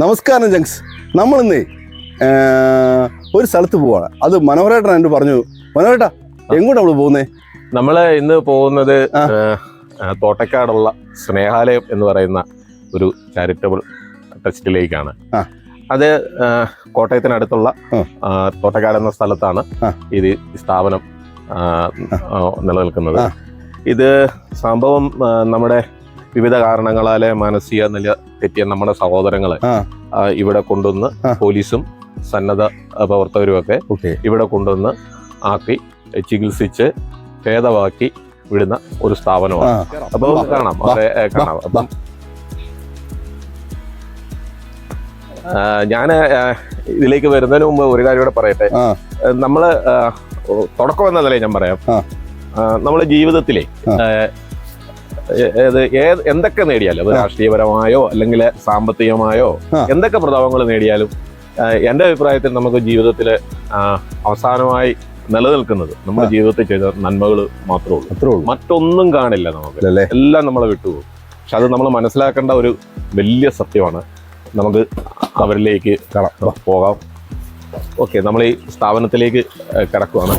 നമസ്കാരം ജങ്സ് നമ്മൾ ഇന്ന് ഒരു സ്ഥലത്ത് പോവാണ്. അത് മനോഹരേട്ടൻ എന്നോട് പറഞ്ഞു. മനോഹരേട്ടാ എങ്ങോട്ടാ നമ്മൾ പോകുന്നേ? നമ്മൾ ഇന്ന് പോകുന്നത് തോട്ടക്കാടുള്ള സ്നേഹാലയം എന്ന് പറയുന്ന ഒരു ചാരിറ്റബിൾ ട്രസ്റ്റിലേക്കാണ് അത് കോട്ടയത്തിനടുത്തുള്ള തോട്ടക്കാട് എന്ന സ്ഥലത്താണ് ഇത് സ്ഥാപനം നിലനിൽക്കുന്നത്. ഇത് സംഭവം നമ്മുടെ വിവിധ കാരണങ്ങളാലെ മാനസിക നില തെറ്റിയ നമ്മുടെ സഹോദരങ്ങളെ ഇവിടെ കൊണ്ടുവന്ന് പോലീസും സന്നദ്ധ പ്രവർത്തകരും ഒക്കെ ഇവിടെ കൊണ്ടുവന്ന് ആക്കി ചികിത്സിച്ച് ഭേദമാക്കി വിടുന്ന ഒരു സ്ഥാപനമാണ്. അപ്പൊ കാണാം. കാണാം. അപ്പം ഞാൻ ഇതിലേക്ക് വരുന്നതിന് മുമ്പ് ഒരു കാര്യം കൂടെ പറയട്ടെ. നമ്മൾ തുടക്കം എന്ന നിലയിൽ ഞാൻ പറയാം. നമ്മളെ ജീവിതത്തിലെ ഏത് എന്തൊക്കെ നേടിയാലും അത്. രാഷ്ട്രീയപരമായോ അല്ലെങ്കിൽ സാമ്പത്തികമായോ എന്തൊക്കെ പ്രതാപങ്ങൾ നേടിയാലും എന്റെ അഭിപ്രായത്തിൽ നമുക്ക് ജീവിതത്തിൽ അവസാനമായി നിലനിൽക്കുന്നത് നമ്മുടെ. ജീവിതത്തിൽ ചെയ്ത നന്മകൾ മാത്രമേ ഉള്ളൂ. മറ്റൊന്നും കാണില്ല നമുക്ക്. എല്ലാം നമ്മളെ വിട്ടുപോകും. പക്ഷെ അത് നമ്മൾ മനസ്സിലാക്കേണ്ട ഒരു വലിയ സത്യമാണ്. നമുക്ക് അവരിലേക്ക് പോകാം. ഓക്കെ നമ്മൾ ഈ സ്ഥാപനത്തിലേക്ക് കിടക്കുവാണ്.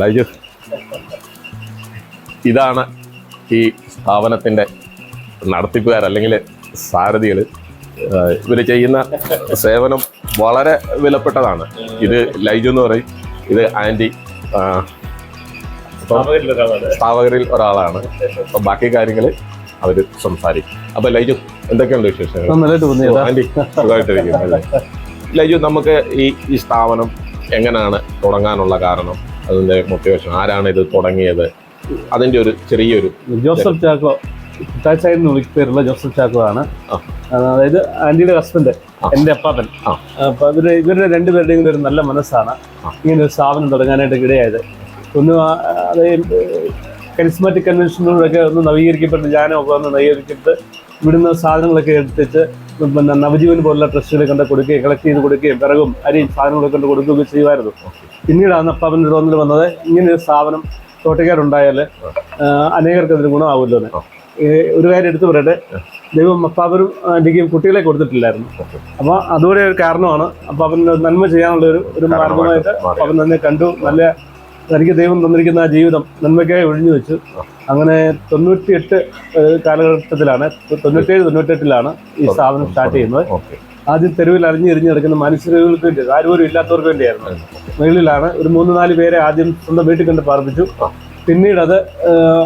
ലൈജു ഇതാണ് ഈ സ്ഥാപനത്തിന്റെ നടത്തിപ്പുകാർ അല്ലെങ്കിൽ സാരഥികൾ. ഇവർ ചെയ്യുന്ന സേവനം വളരെ വിലപ്പെട്ടതാണ്. ഇത് ലൈജു എന്ന് പറയും. ഇത് ആന്റി സ്ഥാപകരിൽ ഒരാളാണ്. അപ്പം ബാക്കി കാര്യങ്ങൾ അവർ സംസാരിക്കും. അപ്പം ലൈജു എന്തൊക്കെയുണ്ട് വിശേഷങ്ങൾ? ആന്റി സുഖമായിട്ടിരിക്കുന്നു അല്ലേ? ലൈജു നമുക്ക് ഈ ഈ സ്ഥാപനം എങ്ങനെയാണ് തുടങ്ങാനുള്ള കാരണം? അതിന്റെ മോട്ടിവേഷൻ ആരാണ് ഇത് തുടങ്ങിയത്? അതിന്റെ ഒരു ചെറിയൊരു ജോസഫ് ചാക്കോ കുട്ടാച്ചായി എന്ന് വിളിക്ക് പേരുള്ള ജോസഫ് ചാക്കോ ആണ്. അതായത് ആന്റിയുടെ ഹസ്ബൻഡ് എന്റെ അപ്പാപ്പൻ. അപ്പൊ ഇവർ ഇവരുടെ രണ്ടുപേരുടെയും കൂടെ ഒരു നല്ല മനസ്സാണ്. ഇങ്ങനെ ഒരു സ്ഥാപനം തുടങ്ങാനായിട്ട് ഇടയായത്. ഒന്ന് അതായത് കരിസ്മാറ്റിക് കൺവെൻഷനിലൂടെയൊക്കെ ഒന്ന് നവീകരിക്കപ്പെട്ട് ഒക്കെ ഒന്ന് നവീകരിച്ചിട്ട് ഇവിടുന്ന് സാധനങ്ങളൊക്കെ എടുത്തിട്ട് പിന്നെ നവജീവൻ പോലുള്ള ട്രസ്റ്റുകളെ കൊണ്ട് കൊടുക്കുകയും കളക്ട് ചെയ്ത് കൊടുക്കുകയും പിറകും അരിയും സാധനങ്ങളൊക്കെ കൊണ്ട് കൊടുക്കുകയൊക്കെ ചെയ്യുമായിരുന്നു പിന്നീടാണ് അപ്പാപ്പന്റെ തോന്നൽ വന്നത് ഇങ്ങനെ ഒരു സ്ഥാപനം തോട്ടക്കാരുണ്ടായാൽ അനേകർക്ക് അതിന് ഗുണമാവുമല്ലോ എന്ന്. ഒരു കാര്യം എടുത്തു പറയട്ടെ ദൈവം അപ്പാപ്പനും ആന്റിക്കും കുട്ടികളെ കൊടുത്തിട്ടില്ലായിരുന്നു. അപ്പോൾ അതുകൂടെ ഒരു കാരണമാണ് അവൻ നന്മ ചെയ്യാനുള്ള ഒരു ഒരു മാർഗമായിട്ട്. അവൻ തന്നെ കണ്ടു നല്ല തനിക്ക് ദൈവം തന്നിരിക്കുന്ന ആ ജീവിതം നന്മയ്ക്കായി ഒഴിഞ്ഞു വെച്ചു. അങ്ങനെ തൊണ്ണൂറ്റിയെട്ട് എട്ട് കാലഘട്ടത്തിലാണ് തൊണ്ണൂറ്റേഴ് തൊണ്ണൂറ്റെട്ടിലാണ് ഈ സ്ഥാപനം സ്റ്റാർട്ട് ചെയ്യുന്നത്. ആദ്യം തെരുവിൽ അലിഞ്ഞിരിഞ്ഞ് കിടക്കുന്ന മനുഷ്യർക്ക് വേണ്ടി ആരും ഇല്ലാത്തവർക്ക് വേണ്ടിയായിരുന്നു. മുകളിലാണ് ഒരു മൂന്ന് നാല് പേരെ ആദ്യം സ്വന്തം വീട്ടിൽ കണ്ട് പാർപ്പിച്ചു. പിന്നീട് അത്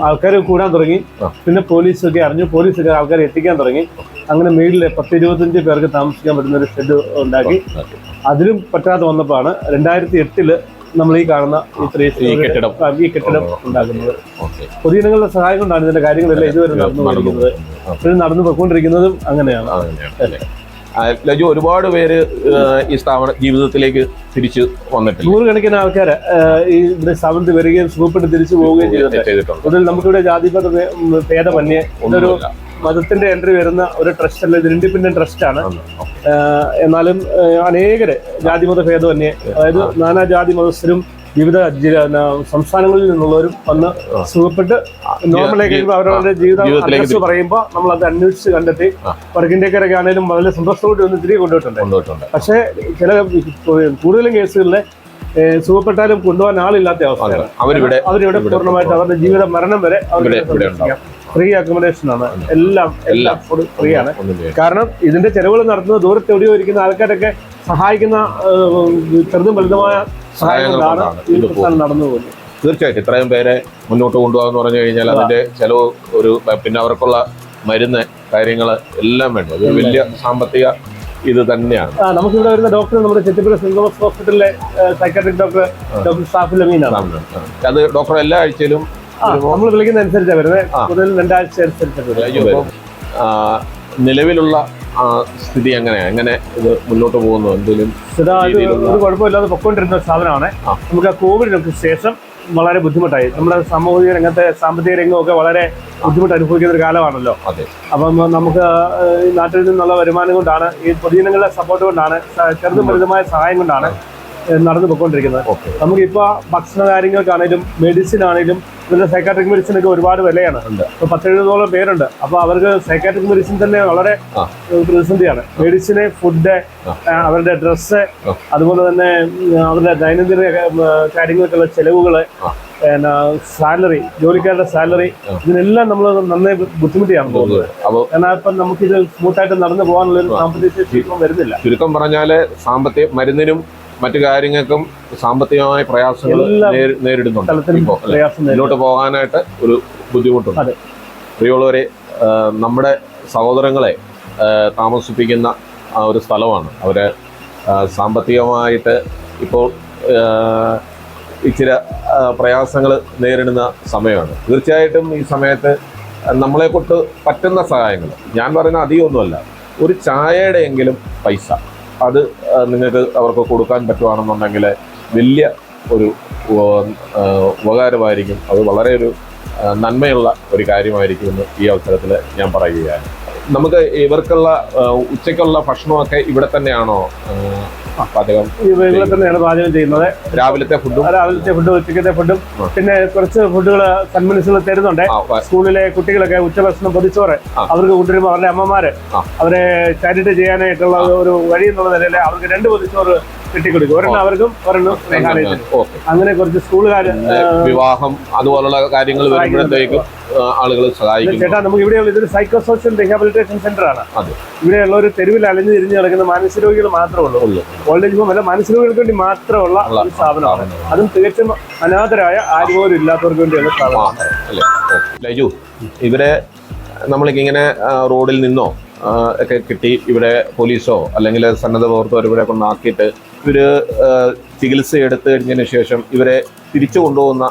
ആൾക്കാർ കൂടാൻ തുടങ്ങി. പിന്നെ പോലീസൊക്കെ അറിഞ്ഞു. പോലീസൊക്കെ ആൾക്കാരെ എത്തിക്കാൻ തുടങ്ങി. അങ്ങനെ മേളിൽ പത്ത് ഇരുപത്തഞ്ച് പേർക്ക് താമസിക്കാൻ പറ്റുന്ന ഒരു ഷെഡ് ഉണ്ടാക്കി. അതിലും പറ്റാതെ വന്നപ്പോഴാണ് രണ്ടായിരത്തി എട്ടിൽ നമ്മൾ ഈ കാണുന്ന ഈ കെട്ടിടം. ഈ കെട്ടിടം ഉണ്ടാക്കുന്നത്. പൊതുജനങ്ങളുടെ സഹായം കൊണ്ടാണ് ഇതിന്റെ കാര്യങ്ങളെല്ലാം ഇതുവരെ നടന്നു പോയിരിക്കുന്നത് നടന്നു പോയിക്കൊണ്ടിരിക്കുന്നതും അങ്ങനെയാണ്. ലജു ഒരുപാട് പേര് ഈ സ്ഥാപന ജീവിതത്തിലേക്ക് തിരിച്ചു വന്നിട്ടുണ്ട് നൂറുകണക്കിന് ആൾക്കാർ ഈ സ്ഥാപനത്തിൽ വരികയും സുഖപ്പെട്ട് തിരിച്ചു പോവുകയും ചെയ്തിട്ടുണ്ട്. അതിൽ നമുക്കിവിടെ ജാതിപത ഭേ- ഒരു ഭേദമന്യേ ഒന്നുമില്ല. മതത്തിന്റെ എൻട്രി വരുന്ന ഒരു ട്രസ്റ്റ് അല്ല ഇത് ഇൻഡിപെൻഡന്റ് ട്രസ്റ്റ് ആണ്. ആണ്. ഓക്കെ. ആഹ് എന്നാലും അനേകര് ജാതിമത ഭേദമന്യേ അതായത് നാനാ ജാതി മതസ്ഥരും വിവിധ സംസ്ഥാനങ്ങളിൽ നിന്നുള്ളവരും വന്ന്. സുഖപ്പെട്ട് നോർമലായി കഴിയുമ്പോൾ അവരവരുടെ ജീവിതം പറയുമ്പോൾ നമ്മൾ അത് അന്വേഷിച്ച് കണ്ടെത്തി. ആ. വടക്കിന്ത്യക്കാരൊക്കെ ആണെങ്കിലും വളരെ സന്തോഷത്തോടെ ഒന്ന് തിരികെ കൊണ്ടുപോയിട്ടുണ്ട്. പക്ഷേ ചില കൂടുതലും കേസുകളിലെ സുഖപ്പെട്ടാലും കൊണ്ടുപോകാൻ ആളില്ലാത്ത അവസ്ഥയാണ്. അവരിവിടെ പൂർണമായിട്ട് അവരുടെ ജീവിത മരണം വരെ അവരുടെ ഫ്രീ അക്കോമഡേഷൻ ആണ്. എല്ലാം എല്ലാം ഫ്രീ ആണ്. കാരണം ഇതിന്റെ ചെലവുകൾ നടത്തുന്ന ദൂരത്ത് എവിടെയോ ഇരിക്കുന്ന ആൾക്കാരൊക്കെ സഹായിക്കുന്ന ചെറുതും വലുതുമായ സഹായം കൊണ്ടാണ് കൊണ്ടാണ് ഈ ഇത് പ്രസ്ഥാനം നടന്നു പോകുന്നത്. തീർച്ചയായിട്ടും ഇത്രയും പേരെ മുന്നോട്ട് കൊണ്ടുപോകാന്ന് പറഞ്ഞു കഴിഞ്ഞാൽ അതിന്റെ ചെലവ് ഒരു പിന്നെ അവർക്കുള്ള മരുന്ന് കാര്യങ്ങൾ എല്ലാം വേണ്ട? അത് വലിയ സാമ്പത്തിക ഇത് തന്നെയാണ്. നമുക്കിവിടെ വരുന്ന ഡോക്ടർ നമ്മുടെ ചെത്തിപ്പുഴ സെന്റ് തോമസ് ഹോസ്പിറ്റലിലെ സൈക്കാട്രിക് ഡോക്ടർ ഡോക്ടർ സാഫുലമീൻ അമീനാണ് അത് ഡോക്ടർ എല്ലാ ആഴ്ചയിലും നമ്മൾ വിളിക്കുന്ന അനുസരിച്ചാണ് വരുന്നത് മുതൽ കൂടുതൽ രണ്ടാഴ്ച അനുസരിച്ചാണ് നിലവിലുള്ള സ്ഥിതി എങ്ങനെയാണ് എങ്ങനെ ഇത് മുന്നോട്ട് പോകുന്നു? എന്തെങ്കിലും ഇത് ഒരു കുഴപ്പമില്ലാതെ പൊക്കോണ്ടിരുന്ന സാധനമാണ്. നമുക്ക് ആ കോവിഡിനൊക്കെ ശേഷം വളരെ ബുദ്ധിമുട്ടായി. നമ്മുടെ സാമൂഹിക രംഗത്തെ സാമ്പത്തിക രംഗമൊക്കെ വളരെ ബുദ്ധിമുട്ട് അനുഭവിക്കുന്ന ഒരു കാലമാണല്ലോ. അതെ. അപ്പം നമുക്ക് നാട്ടിൽ നിന്നുള്ള വരുമാനം കൊണ്ടാണ് ഈ പൊതുജനങ്ങളുടെ സപ്പോർട്ട് കൊണ്ടാണ് ചെറുതും വലുതുമായ സഹായം കൊണ്ടാണ് നടന്നു പോയിക്കൊണ്ടിരിക്കുന്നത്. നമുക്കിപ്പോ നമുക്കിപ്പോൾ ഭക്ഷണ കാര്യങ്ങൾക്കാണേലും മെഡിസിൻ ആണേലും ഇവരുടെ സൈക്കാട്രിക് മെഡിസിൻ ഒക്കെ ഒരുപാട് വിലയാണ്. ഉണ്ട്. ഇപ്പൊ പത്തെഴുപതോളം പേരുണ്ട്. അപ്പോൾ അവർക്ക് സൈക്കാട്രിക് മെഡിസിൻ തന്നെ വളരെ പ്രതിസന്ധിയാണ്. മെഡിസിന് ഫുഡ് അവരുടെ ഡ്രസ്സ് അതുപോലെ തന്നെ അവരുടെ ദൈനംദിന കാര്യങ്ങൾക്കുള്ള ചെലവുകൾ. പിന്നെ സാലറി ജോലിക്കാരുടെ സാലറി. ഇതിനെല്ലാം നമ്മൾ നന്നായി ബുദ്ധിമുട്ടിയാണ് തോന്നുന്നത് കാരണം ഇപ്പം നമുക്കിത് സ്മൂത്തായിട്ട് നടന്നു പോകാനുള്ള ഒരു സാമ്പത്തിക ചുരുക്കം വരുന്നില്ല. ചുരുക്കം പറഞ്ഞാൽ സാമ്പത്തിക മരുന്നിനും മറ്റു കാര്യങ്ങൾക്കും സാമ്പത്തികമായ പ്രയാസങ്ങൾ നേരിടുന്നുണ്ട്. മുന്നോട്ട് പോകാനായിട്ട് ഒരു ബുദ്ധിമുട്ടുണ്ട്. പ്രിയമുള്ളവരെ നമ്മുടെ സഹോദരങ്ങളെ താമസിപ്പിക്കുന്ന ആ ഒരു സ്ഥലമാണ്. അവരെ സാമ്പത്തികമായിട്ട് ഇപ്പോൾ ഇച്ചിരി പ്രയാസങ്ങൾ നേരിടുന്ന സമയമാണ്. തീർച്ചയായിട്ടും ഈ സമയത്ത് നമ്മളെ കൊണ്ട് പറ്റുന്ന സഹായങ്ങൾ. ഞാൻ പറയുന്ന അധികമൊന്നുമല്ല ഒരു ചായയുടെ എങ്കിലും പൈസ. അത് നിങ്ങൾക്ക് അവർക്ക് കൊടുക്കാൻ പറ്റുവാണെന്നുണ്ടെങ്കിൽ വലിയ ഒരു ഉപകാരമായിരിക്കും. അത് വളരെ ഒരു നന്മയുള്ള ഒരു കാര്യമായിരിക്കും എന്ന് ഈ അവസരത്തിൽ ഞാൻ പറയുകയാണ്. നമുക്ക് ഇവർക്കുള്ള ഉച്ചയ്ക്കുള്ള ഭക്ഷണമൊക്കെ ഇവിടെ തന്നെയാണോ? പാചകം ഈ തന്നെയാണ് പാചകം ചെയ്യുന്നത്. രാവിലത്തെ ഫുഡും രാവിലത്തെ ഫുഡും ഉച്ചക്കത്തെ ഫുഡും പിന്നെ കുറച്ച് ഫുഡുകൾ സന്മനസ്സുകൾ തരുന്നുണ്ട്. സ്കൂളിലെ കുട്ടികളൊക്കെ ഉച്ചഭക്ഷണം പൊതിച്ചോറ്. അവർക്ക് കൊണ്ടുവരുമ്പോൾ അവരുടെ അമ്മമാര് അവരെ ചാരിറ്റി ചെയ്യാനായിട്ടുള്ള ഒരു വഴി എന്നുള്ള നിലയിൽ അവർക്ക് രണ്ട് പൊതിച്ചോറ് കിട്ടിക്കൊടുക്കും. ഒരെണ്ണം അവർക്കും ഒരെണ്ണം അങ്ങനെ കുറച്ച് സ്കൂളുകാർ വിവാഹം അതുപോലുള്ള കാര്യങ്ങൾ വരുമ്പോഴത്തേക്കും ആളുകൾ സഹായിക്കും ചേട്ടാ നമുക്ക് ഇവിടെയുള്ള ഇതൊരു സൈക്കോ സോഷ്യൽ റീഹാബിലിറ്റേഷൻ സെന്റർ ആണ് അതെ. ഇവിടെയുള്ള ഒരു തെരുവിൽ അലഞ്ഞു തിരിഞ്ഞു കിടക്കുന്ന മാനസിക രോഗികൾ മാത്രമേ ഉള്ളൂ. ഓൾഡ് ഏജ് ഹോം അല്ല മാനസിക രോഗികൾക്ക് വേണ്ടി മാത്രമുള്ള ഒരു സ്ഥാപനമാണ്. അതും തികച്ചും അനാഥരായ ആരും പോലും ഇല്ലാത്തവർക്ക് വേണ്ടിയുള്ള സ്ഥാപനമാണ്. ലൈജു ഇവരെ നമ്മളിങ്ങനെ റോഡിൽ നിന്നോ ഒക്കെ കിട്ടി ഇവിടെ പോലീസോ അല്ലെങ്കിൽ സന്നദ്ധ പ്രവർത്തകർ ഇവിടെ കൊണ്ടാക്കിയിട്ട് ഇവർ ചികിത്സ എടുത്തു കഴിഞ്ഞതിന് ശേഷം ഇവരെ തിരിച്ചു കൊണ്ടുപോകുന്ന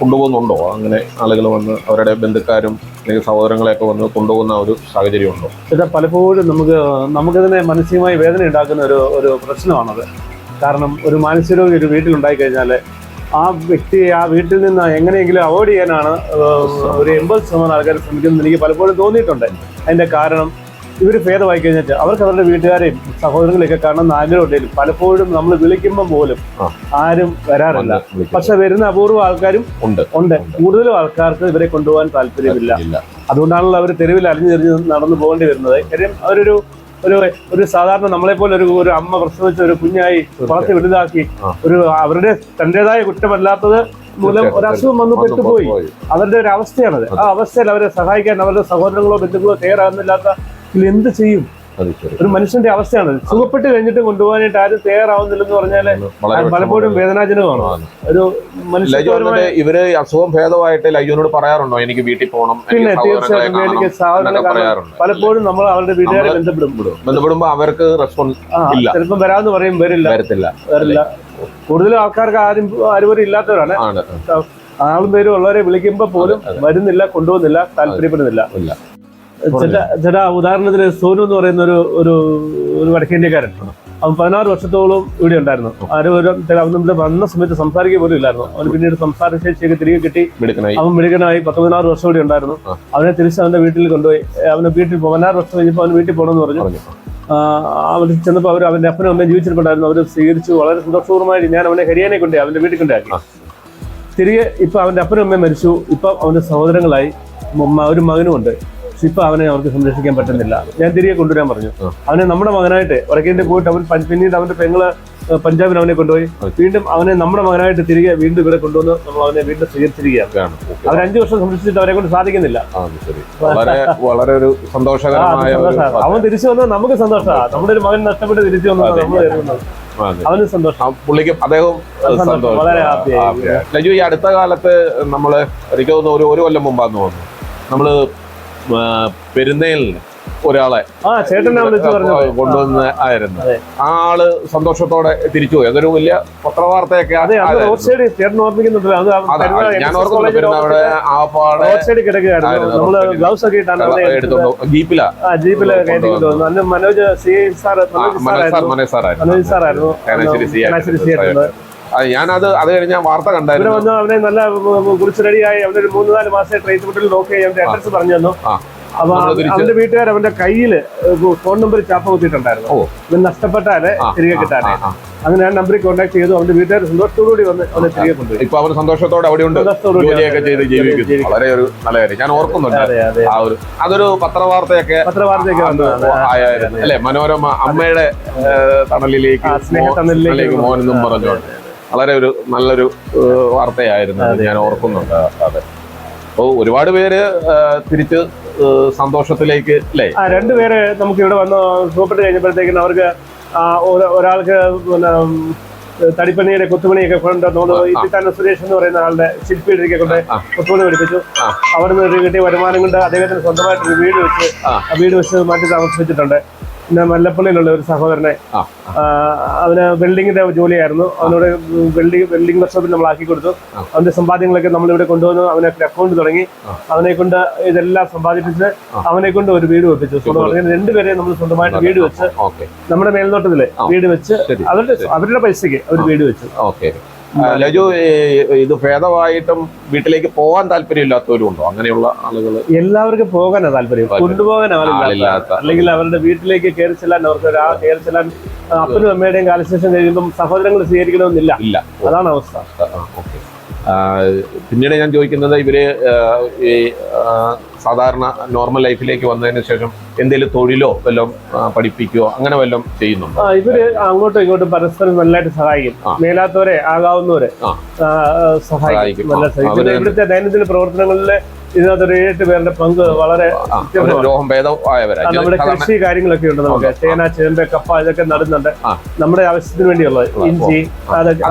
കൊണ്ടുപോകുന്നുണ്ടോ? അങ്ങനെ ആളുകൾ വന്ന് അവരുടെ ബന്ധുക്കാരും അല്ലെങ്കിൽ സഹോദരങ്ങളെയൊക്കെ വന്ന് കൊണ്ടുപോകുന്ന ഒരു സാഹചര്യം ഉണ്ടോ ഇത് പലപ്പോഴും നമുക്ക് നമുക്കതിനെ മാനസികമായി വേദന ഉണ്ടാക്കുന്ന ഒരു ഒരു പ്രശ്നമാണത്. കാരണം ഒരു മാനസികരോഗി ഒരു വീട്ടിലുണ്ടായി കഴിഞ്ഞാൽ ആ വ്യക്തി ആ വീട്ടിൽ നിന്ന് എങ്ങനെയെങ്കിലും അവോയ്ഡ് ചെയ്യാനാണ് ഒരു എൺപത് ശതമാനം ആൾക്കാർ ശ്രമിക്കുന്നത് എനിക്ക് പലപ്പോഴും തോന്നിയിട്ടുണ്ട്. അതിന്റെ കാരണം ഇവർ ഭേദമായി കഴിഞ്ഞിട്ട് അവർക്ക് അവരുടെ വീട്ടുകാരെയും സഹോദരങ്ങളെയൊക്കെ കാണുന്ന ആഗ്രഹമുണ്ടെങ്കിലും പലപ്പോഴും നമ്മൾ വിളിക്കുമ്പോൾ പോലും ആരും വരാറില്ല. പക്ഷെ വരുന്ന അപൂർവ ആൾക്കാരും ഉണ്ട്. ഉണ്ട്. കൂടുതലും ആൾക്കാർക്ക് ഇവരെ കൊണ്ടുപോകാൻ താല്പര്യമില്ല. അതുകൊണ്ടാണല്ലോ അവർ തെരുവിൽ അലിഞ്ഞു തിരിഞ്ഞ് നടന്നു പോകേണ്ടി വരുന്നത്. കാര്യം അവരൊരു ഒരു ഒരു സാധാരണ നമ്മളെപ്പോലെ ഒരു ഒരു അമ്മ പ്രസവിച്ച ഒരു കുഞ്ഞായി വളർത്തി വലുതാക്കി ഒരു അവരുടെ തന്റേതായ കുറ്റമല്ലാത്തത് മൂലം ഒരസുഖം വന്ന് പെട്ടുപോയി. അവരുടെ ഒരു അവസ്ഥയാണത്. ആ അവസ്ഥയിൽ അവരെ സഹായിക്കാൻ അവരുടെ സഹോദരങ്ങളോ ബന്ധുക്കളോ തയ്യാറാകുന്നില്ലാത്ത ഇതിൽ എന്ത് ചെയ്യും? ഒരു മനുഷ്യന്റെ അവസ്ഥയാണ്. സുഖപ്പെട്ട് കഴിഞ്ഞിട്ട് കൊണ്ടുപോകാനായിട്ട് ആരും തയ്യാറാവുന്നില്ലെന്ന് പറഞ്ഞാൽ പലപ്പോഴും വേദനാജനകമാണ്. ഒരു മനുഷ്യ ഇവർ അസുഖം ഭേദമായിട്ട് ലയ്യോനോട് പറയാറുണ്ടോ? എനിക്ക് വീട്ടിൽ പോകണം പിന്നെ സഹോദരങ്ങളെ തീർച്ചയായും കാണണം എനിക്ക് സാധനങ്ങൾ എന്നൊക്കെ കാണാൻ പറയാറുണ്ട്. പലപ്പോഴും നമ്മൾ അവരുടെ വീട്ടുകാരെ ബന്ധപ്പെടും. ബന്ധപ്പെടുമ്പോ അവർക്ക് റെസ്പോൺസ് ഇല്ല. ചിലപ്പം വരാമെന്ന് പറയും വരില്ല. വരത്തില്ല. വരില്ല. കൂടുതലും ആൾക്കാർക്ക് ആരും ആരും ഇല്ലാത്തവരാണ്. ആളും പേരും ഉള്ളവരെ വിളിക്കുമ്പോ പോലും വരുന്നില്ല കൊണ്ടുപോകുന്നില്ല താല്പര്യപ്പെടുന്നില്ല. ചേട്ടാ ഉദാഹരണത്തിന് സോനു എന്ന് പറയുന്ന ഒരു ഒരു ഒരു വടക്കേന്ത്യക്കാരൻ അവൻ പതിനാറ് വർഷത്തോളം ഇവിടെ ഉണ്ടായിരുന്നു. ആരും ഒരു അവൻ നമ്മുടെ വന്ന സമയത്ത് സംസാരിക്കുക പോലും ഇല്ലായിരുന്നു. അവന് പിന്നീട് സംസാര ശേഷിയൊക്കെ തിരികെ കിട്ടി. അവൻ മിടുക്കനായി. പത്ത് പതിനാറ് വർഷം ഇവിടെ ഉണ്ടായിരുന്നു. അവനെ തിരിച്ച് അവന്റെ വീട്ടിൽ കൊണ്ടുപോയി. അവന്റെ വീട്ടിൽ പതിനാറ് വർഷം കഴിഞ്ഞപ്പോൾ അവന് വീട്ടിൽ പോകണമെന്ന് പറഞ്ഞു. അവർ ചെന്നപ്പോൾ അവർ അവന്റെ അപ്പനും അമ്മയും ജീവിച്ചിട്ടുണ്ടായിരുന്നു. അവർ സ്വീകരിച്ചു. വളരെ സന്തോഷപൂർവമായി ഞാൻ അവനെ ഹരിയാനെ കൊണ്ടേ അവന്റെ വീട്ടിൽ കൊണ്ടാക്കി തിരികെ ഇപ്പൊ അവന്റെ അപ്പനും അമ്മയും മരിച്ചു. ഇപ്പൊ അവന്റെ സഹോദരങ്ങളായി. ഒരു മകനും ഉണ്ട് പക്ഷെ ഇപ്പൊ അവനെ അവർക്ക് സംരക്ഷിക്കാൻ പറ്റുന്നില്ല. ഞാൻ തിരികെ കൊണ്ടുവരാൻ പറഞ്ഞു. അവനെ നമ്മുടെ മകനായിട്ട് വടക്കേണ്ടി പോയിട്ട് അവൻ പിന്നീട് അവന്റെ പെങ്ങൾ പഞ്ചാബിൽ അവനെ കൊണ്ടുപോയി. വീണ്ടും അവനെ നമ്മുടെ മകനായിട്ട് തിരികെ വീണ്ടും ഇവിടെ കൊണ്ടുവന്ന് നമ്മൾ അവനെ വീണ്ടും സ്വീകരിച്ചിരിക്കുകയാണ്. അവർ അഞ്ചു വർഷം സംരക്ഷിച്ചിട്ട് അവരെ കൊണ്ട് സാധിക്കുന്നില്ല. വളരെ ഒരു സന്തോഷകരമായ അവൻ തിരിച്ചു വന്നത് നമുക്ക് സന്തോഷമാണ് നമ്മുടെ ഒരു മകൻ നഷ്ടപ്പെട്ട് തിരിച്ചു വന്നത് നമ്മൾ കരുതുന്നത്. അവന് സന്തോഷം. പുള്ളിക്ക് അദ്ദേഹം. ലജു ഈ അടുത്ത കാലത്ത് നമ്മൾ എനിക്ക് തോന്നുന്നു ഒരു ഒരു കൊല്ലം മുമ്പാന്ന് തോന്നുന്നു. നമ്മൾ പെരുന്നേലിന് ഒരാളെ കൊണ്ടുവന്ന് ആയിരുന്നു. ആ ആൾ സന്തോഷത്തോടെ തിരിച്ചു പോയി. അതൊരു വലിയ പത്രവാർത്തയൊക്കെ ഞാൻ ഓർക്കുന്നു പിന്നെ അവിടെ ആപ്പാടെ ജീപ്പിലാ ജീപ്പിൽ മനോജ് സി സാർ മനോജ് സാറായിരുന്നു. ഞാനത് അത് കഴിഞ്ഞ വാർത്ത കണ്ടായിരുന്നു. വന്നു അവനെ നല്ല കുറിച്ച് റെഡിയായി. അവനൊരു മൂന്ന് നാല് മാസം ട്രീറ്റ്മെന്റിൽ നോക്കി അവന്റെ അഡ്രസ് പറഞ്ഞു തന്നു. ആ. അപ്പൊ അവന്റെ വീട്ടുകാർ അവന്റെ കയ്യിൽ ഫോൺ നമ്പർ ചാപ്പ കുത്തിയിട്ടുണ്ടായിരുന്നു. നഷ്ടപ്പെട്ടാലേ ഇവൻ നഷ്ടപ്പെട്ടാൽ ആ, തിരികെ കിട്ടാനെ ആ, ആ. അങ്ങനെ ഞാൻ നമ്പറിൽ കോൺടാക്ട് ചെയ്തു. അവന്റെ വീട്ടുകാർ സന്തോഷത്തോടുകൂടി വന്ന് അവനെ തിരികെ കൊണ്ടുപോയി. ഇപ്പൊ അവൻ സന്തോഷത്തോടെ അവിടെ ഉണ്ട് ജോലിയൊക്കെ ചെയ്ത്. വളരെ ഒരു നല്ല കാര്യം. ഞാൻ ഓർക്കുന്നുണ്ട് ആ ഒരു അതൊരു പത്രവാർത്തയൊക്കെ പത്രവാർത്തയൊക്കെ ആയായിരുന്നു. അല്ലെ മനോരമ അമ്മയുടെ തണലിലേക്ക് മോനെന്നും പറഞ്ഞോണ്ട് വളരെ ഒരു നല്ലൊരു വാർത്തയായിരുന്നു. ഞാൻ ഓർക്കുന്നുണ്ട്. അതെ. അപ്പോൾ ഒരുപാട് പേര് തിരിച്ച് സന്തോഷത്തിലേക്ക് അല്ലേ? രണ്ടുപേര് നമുക്ക് ഇവിടെ വന്ന് സൂപ്പർ കഴിഞ്ഞപ്പോഴത്തേക്കും അവർക്ക് ഒരാൾക്ക് പിന്നെ തടിപ്പണിയുടെ കൊത്തുപണിയൊക്കെ കൊണ്ട്. ഇത്തിത്താന സുരേഷ് എന്ന് പറയുന്ന ആളുടെ ശില്പിയുടെ കൊണ്ട്. കൊത്തുപണി പഠിപ്പിച്ചു. അവിടുന്ന് കിട്ടിയ വരുമാനം കൊണ്ട് അദ്ദേഹത്തിന് സ്വന്തമായിട്ട് ഒരു വീട് വെച്ച് വീട് വെച്ച് മാറ്റി താമസിപ്പിച്ചിട്ടുണ്ട്. പിന്നെ മല്ലപ്പള്ളിയിലുള്ള ഒരു സഹോദരനെ അവന് വെൽഡിങ്ങിന്റെ ജോലിയായിരുന്നു. അവനോട് വെൽഡിങ് വെൽഡിംഗ് വർക്ക്ഷോപ്പിൽ നമ്മൾ ആക്കി കൊടുത്തു. അവന്റെ സമ്പാദ്യങ്ങളൊക്കെ നമ്മൾ ഇവിടെ കൊണ്ടുവന്നു. അവനെ അക്കൗണ്ട് തുടങ്ങി. അവനെ കൊണ്ട് ഇതെല്ലാം സമ്പാദിപ്പിച്ച് അവനെ കൊണ്ട് ഒരു വീട് വെപ്പിച്ചു. സ്വന്തം അങ്ങനെ രണ്ടുപേരെ നമ്മൾ സ്വന്തമായിട്ട് വീട് വെച്ച് നമ്മുടെ മേൽനോട്ടത്തിൽ. വീട് വെച്ച് അവരുടെ അവരുടെ പൈസക്ക് അവർ വീട് വെച്ചു. ലജു ഇത് ഭേദമായിട്ടും വീട്ടിലേക്ക് പോകാൻ താല്പര്യമില്ലാത്തവരും ഉണ്ടോ? അങ്ങനെയുള്ള ആളുകൾ എല്ലാവർക്കും പോകാനാ താല്പര്യം. കൊണ്ടുപോകാൻ ആളില്ലാത്ത. അല്ലെങ്കിൽ അവരുടെ വീട്ടിലേക്ക് കയറി ചെല്ലാൻ അവർക്ക് ആ കയറി ചെല്ലാൻ അപ്പനും അമ്മയുടെയും കാലശേഷം കഴിയുമ്പം സഹോദരങ്ങൾ സ്വീകരിക്കണമെന്നില്ല. ഇല്ല. അതാണ് അവസ്ഥ. ഓക്കെ. പിന്നീട് ഞാൻ ചോദിക്കുന്നത് ഇവർ ഈ സാധാരണ നോർമൽ ലൈഫിലേക്ക് വന്നതിന് ശേഷം എന്തെങ്കിലും തൊഴിലോ വല്ലതും പഠിപ്പിക്കുകയോ അങ്ങനെ വല്ലതും ചെയ്യുന്നുണ്ടോ? ഇവർ അങ്ങോട്ടും ഇങ്ങോട്ടും പരസ്പരം നല്ലതായിട്ട് സഹായിക്കും. മേലാത്തവരെ ആകാവുന്നവരെ സഹായിക്കും. ഇവിടുത്തെ ദൈനംദിന പ്രവർത്തനങ്ങളിൽ ഇതിനകത്ത് ഒരു ഏഴെട്ട് പേരുടെ പങ്ക് വളരെ നമ്മുടെ കൃഷി കാര്യങ്ങളൊക്കെ ഉണ്ട് നമുക്ക്. ചേന ചേമ്പ് കപ്പ ഇതൊക്കെ നടുന്നുണ്ട്. നമ്മുടെ ആവശ്യത്തിന് വേണ്ടിയുള്ള ഇഞ്ചി അതൊക്കെ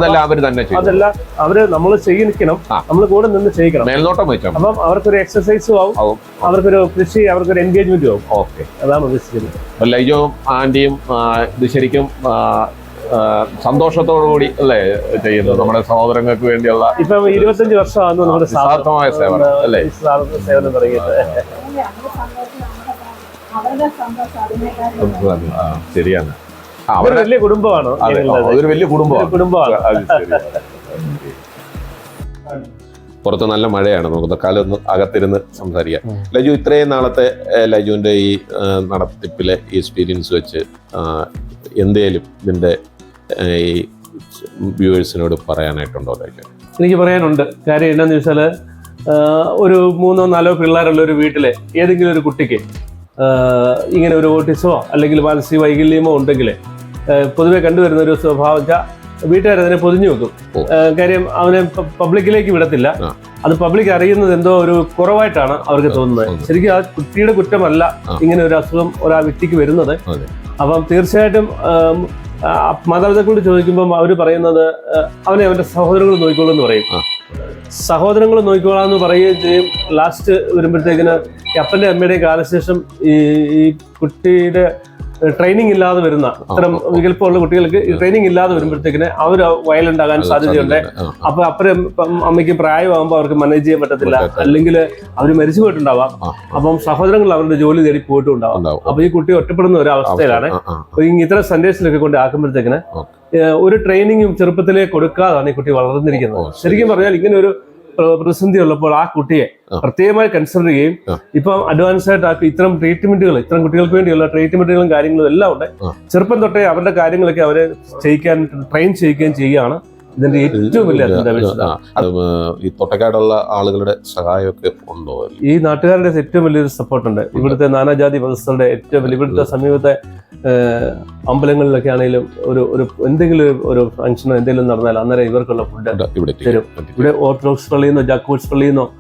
അതെല്ലാം അവർ നമ്മൾ ചെയ്യിക്കണം. നമ്മൾ കൂടെ നിന്ന് ചെയ്യിക്കണം. മേൽനോട്ടം. അപ്പം അവർക്കൊരു എക്സസൈസും ആവും. അവർക്കൊരു കൃഷി അവർക്കൊരു എൻഗേജ്മെന്റും ആവും. ഓക്കെ. അതാണ് ഉദ്ദേശിക്കുന്നത്. ലൈജോ ആന്റിയും ഇത് ശരിക്കും ആ, ആ, സന്തോഷത്തോടു കൂടി അല്ലേ ചെയ്യുന്നത്? നമ്മുടെ സഹോദരങ്ങൾക്ക് വേണ്ടിയുള്ള ഇപ്പം ഇരുപത്തഞ്ച് വർഷമാണ് നമ്മുടെ സ്ഥാപനം സേവനം അല്ലേ? സേവനം തുടങ്ങിയിട്ട്. ശരിയാണ്. ആ, വലിയ കുടുംബമാണ് അതെ അതൊരു വലിയ കുടുംബമാണ്. കുടുംബമാണ്. പുറത്ത് നല്ല മഴയാണ്. നമുക്ക് കാലം ഒന്ന് അകത്തിരുന്ന് സംസാരിക്കാം. ലജു ഇത്രയും നാളത്തെ ലജുവിന്റെ ലജുവിന്റെ ഈ നടത്തിപ്പിലെ ഈ എക്സ്പീരിയൻസ് വെച്ച് എന്തേലും ഇതിന്റെ ഏ, ഈ വ്യൂവേഴ്സിനോട് പറയാനായിട്ടുണ്ടോ അതൊക്കെ? എനിക്ക് പറയാനുണ്ട്. കാര്യം എന്താണെന്ന് വെച്ചാൽ ഒരു മൂന്നോ നാലോ പിള്ളേരുള്ള ഒരു വീട്ടിലെ ഏതെങ്കിലും ഒരു കുട്ടിക്ക് ഇങ്ങനെ ഒരു ഓട്ടിസമോ അല്ലെങ്കിൽ മാനസിക വൈകല്യമോ ഉണ്ടെങ്കിൽ പൊതുവെ കണ്ടുവരുന്ന ഒരു സ്വഭാവം വെച്ചാൽ വീട്ടുകാർ അതിനെ പൊതിഞ്ഞു വെക്കും. കാര്യം അവനെ പബ്ലിക്കിലേക്ക് വിടത്തില്ല. അത് പബ്ലിക് അറിയുന്നത് എന്തോ ഒരു കുറവായിട്ടാണ് അവർക്ക് തോന്നുന്നത്. ശരിക്കും ആ കുട്ടിയുടെ കുറ്റമല്ല. ഇങ്ങനെ ഒരു അസുഖം ഒരാ വ്യക്തിക്ക് വരുന്നത്. അപ്പം തീർച്ചയായിട്ടും മാതാപിതാക്കളോട് ചോദിക്കുമ്പോൾ അവർ പറയുന്നത് അവനെ അവന്റെ സഹോദരങ്ങൾ നോക്കിക്കോളൂ എന്ന് പറയും. സഹോദരങ്ങൾ നോക്കിക്കോളാം എന്ന് പറയുകയും ചെയ്യും. ലാസ്റ്റ് വരുമ്പോഴത്തേക്കിന് അപ്പന്റെ അമ്മയുടെ അമ്മയുടെയും കാലശേഷം ഈ കുട്ടിയുടെ ട്രെയിനിങ് ഇല്ലാതെ വരുന്ന ഇത്തരം. വികല്പമുള്ള കുട്ടികൾക്ക് ട്രെയിനിങ് ഇല്ലാതെ വരുമ്പോഴത്തേക്കിന് അവർ വയലന്റ് ആകാൻ സാധ്യതയുണ്ട്. അപ്പൊ അപ്പുറം അമ്മയ്ക്ക് പ്രായമാകുമ്പോൾ അവർക്ക് മാനേജ് ചെയ്യാൻ പറ്റത്തില്ല. അല്ലെങ്കിൽ അവർ മരിച്ചു പോയിട്ടുണ്ടാവാം. അപ്പം സഹോദരങ്ങൾ അവരുടെ ജോലി തേടി പോയിട്ടും ഉണ്ടാവാം. അപ്പൊ ഈ കുട്ടി ഒറ്റപ്പെടുന്ന ഒരു അവസ്ഥയിലാണ്. ഇത്തരം സന്ദേശത്തിലൊക്കെ കൊണ്ട് ആക്കുമ്പോഴത്തേക്കിന് ഒരു ട്രെയിനിങ്ങും ചെറുപ്പത്തിലേ കൊടുക്കാതാണ് ഈ കുട്ടി വളർന്നിരിക്കുന്നത്. ശരിക്കും പറഞ്ഞാൽ ഇങ്ങനെ ഒരു പ്രതിസന്ധി ഉള്ളപ്പോൾ ആ കുട്ടിയെ. പ്രത്യേകമായി കൺസിഡർ ചെയ്യുകയും. ഇപ്പം അഡ്വാൻസ് ആയിട്ട് ആക്കി ഇത്തരം ട്രീറ്റ്മെന്റുകൾ ഇത്തരം കുട്ടികൾക്ക് വേണ്ടിയുള്ള ട്രീറ്റ്മെന്റുകളും കാര്യങ്ങളും എല്ലാം ഉണ്ട് ചെറുപ്പം തൊട്ടേ അവരുടെ കാര്യങ്ങളൊക്കെ അവരെ ചെയ്യിക്കാൻ ട്രെയിൻ ചെയ്യിക്കുകയും ചെയ്യുകയാണ് ഇതിന്റെ ഏറ്റവും വലിയ ഈ തൊട്ടക്കാടുള്ള ആളുകളുടെ സഹായമൊക്കെ ഉണ്ടോ? ഈ നാട്ടുകാരുടെ ഏറ്റവും വലിയൊരു സപ്പോർട്ടുണ്ട്. ഇവിടുത്തെ നാനാജാതി മതസ്ഥരുടെ ഏറ്റവും വലിയ ഇവിടുത്തെ സമീപത്തെ അമ്പലങ്ങളിലൊക്കെ ആണെങ്കിലും ഒരു ഒരു എന്തെങ്കിലും ഒരു- ഫംഗ്ഷനോ എന്തെങ്കിലും നടന്നാൽ അന്നേരം ഇവർക്കുള്ള ഫുഡ് തരും. ഇവിടെ ഓർത്തഡോക്സ് പള്ളിയെന്നോ ജാക്കോസ് പള്ളിയെന്നോ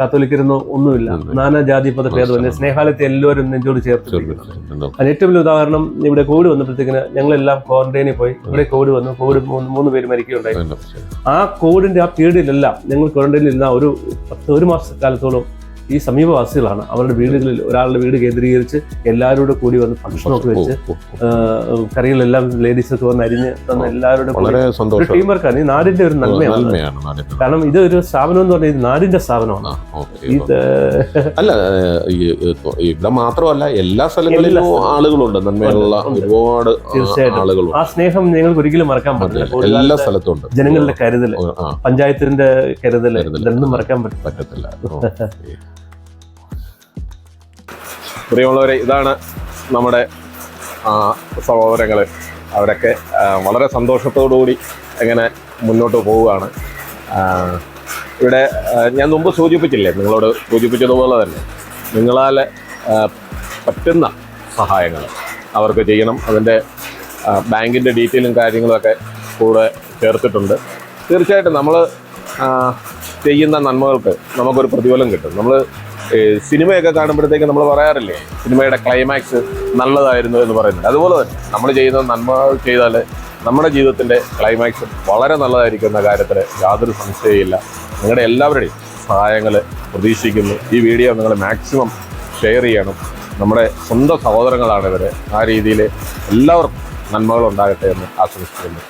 കാത്തോലിക്കരുന്നോ ഒന്നുമില്ല. നാനാജാതി മതഭേദമന്യേ സ്നേഹാലയത്തെ എല്ലാവരും നെഞ്ചോട് ചേർത്ത് അതിന് ഏറ്റവും വലിയ ഉദാഹരണം ഇവിടെ കോവിഡ് വന്നപ്പോഴത്തേക്കിന് ഞങ്ങളെല്ലാം ക്വാറന്റൈനിൽ പോയി. ഇവിടെ കോവിഡ് വന്നു. കോവിഡ് മൂന്ന് മൂന്ന് പേര് മരിക്കുകയുണ്ടായി. ആ കോവിഡിന്റെ ആ പീരീഡിലെല്ലാം ഞങ്ങൾ ക്വാറന്റൈനിൽ ഇരുന്ന ഒരു പത്ത് ഒരു മാസക്കാലത്തോളം ഈ സമീപവാസികളാണ്. അവരുടെ വീടുകളിൽ ഒരാളുടെ വീട് കേന്ദ്രീകരിച്ച് എല്ലാവരും കൂടി വന്ന് ഭക്ഷണമൊക്കെ വെച്ച് കറികളെല്ലാം ലേഡീസൊക്കെ വന്ന് അരിഞ്ഞ് തന്ന എല്ലാവരുടെ കൂടി ഒരു ടീം വർക്കാണ് ഈ നാടിന്റെ ഒരു നന്മയാണ്. കാരണം ഇത് ഒരു സ്ഥാപനം എന്ന് പറഞ്ഞാൽ ഇത് നാടിന്റെ സ്ഥാപനമാണ്. ഇത് അല്ല ഇവിടെ മാത്രമല്ല എല്ലാ സ്ഥലങ്ങളിലും ആളുകളുണ്ട്. നന്മയുള്ള ഒരുപാട് തീർച്ചയായിട്ടും. ആളുകളുണ്ട്. ആ സ്നേഹം ഞങ്ങൾക്ക് ഒരിക്കലും മറക്കാൻ പറ്റില്ല. എല്ലാ സ്ഥലത്തും ഉണ്ട് ജനങ്ങളുടെ കരുതൽ പഞ്ചായത്തിന്റെ കരുതൽ. ഇതൊന്നും മറക്കാൻ പറ്റത്തില്ല. പ്രിയമുള്ളവരെ ഇതാണ് നമ്മുടെ സഹോദരങ്ങൾ അവരൊക്കെ വളരെ സന്തോഷത്തോടുകൂടി എങ്ങനെ മുന്നോട്ട് പോവുകയാണ്. ഇവിടെ ഞാൻ മുമ്പ് സൂചിപ്പിച്ചില്ലേ നിങ്ങളോട് സൂചിപ്പിച്ചതുപോലെ തന്നെ നിങ്ങളാൽ പറ്റുന്ന സഹായങ്ങൾ അവർക്ക് ചെയ്യണം. അതിന്റെ ബാങ്കിന്റെ ഡീറ്റെയിലും കാര്യങ്ങളൊക്കെ കൂടെ ചേർത്തിട്ടുണ്ട്. തീർച്ചയായിട്ടും നമ്മൾ ചെയ്യുന്ന നന്മകൾക്ക് നമുക്കൊരു പ്രതിഫലം കിട്ടും. നമ്മൾ സിനിമയൊക്കെ കാണുമ്പോഴത്തേക്ക് നമ്മൾ പറയാറില്ലേ സിനിമയുടെ ക്ലൈമാക്സ് നല്ലതായിരുന്നു എന്ന് പറയുന്നത്. അതുപോലെ തന്നെ നമ്മൾ ചെയ്യുന്ന നന്മ ചെയ്താൽ നമ്മുടെ ജീവിതത്തിന്റെ ക്ലൈമാക്സ് വളരെ നല്ലതായിരിക്കുന്ന കാര്യത്തിൽ യാതൊരു സംശയമില്ല നിങ്ങളുടെ എല്ലാവരുടെയും സഹായങ്ങൾ പ്രതീക്ഷിക്കുന്നു. ഈ വീഡിയോ നിങ്ങൾ മാക്സിമം ഷെയർ ചെയ്യണം. നമ്മുടെ സ്വന്തം സഹോദരങ്ങളാണ് ഇവർ ആ രീതിയിൽ എല്ലാവർക്കും നന്മകൾ ഉണ്ടാകട്ടെ എന്ന് ആശംസിക്കുന്നു.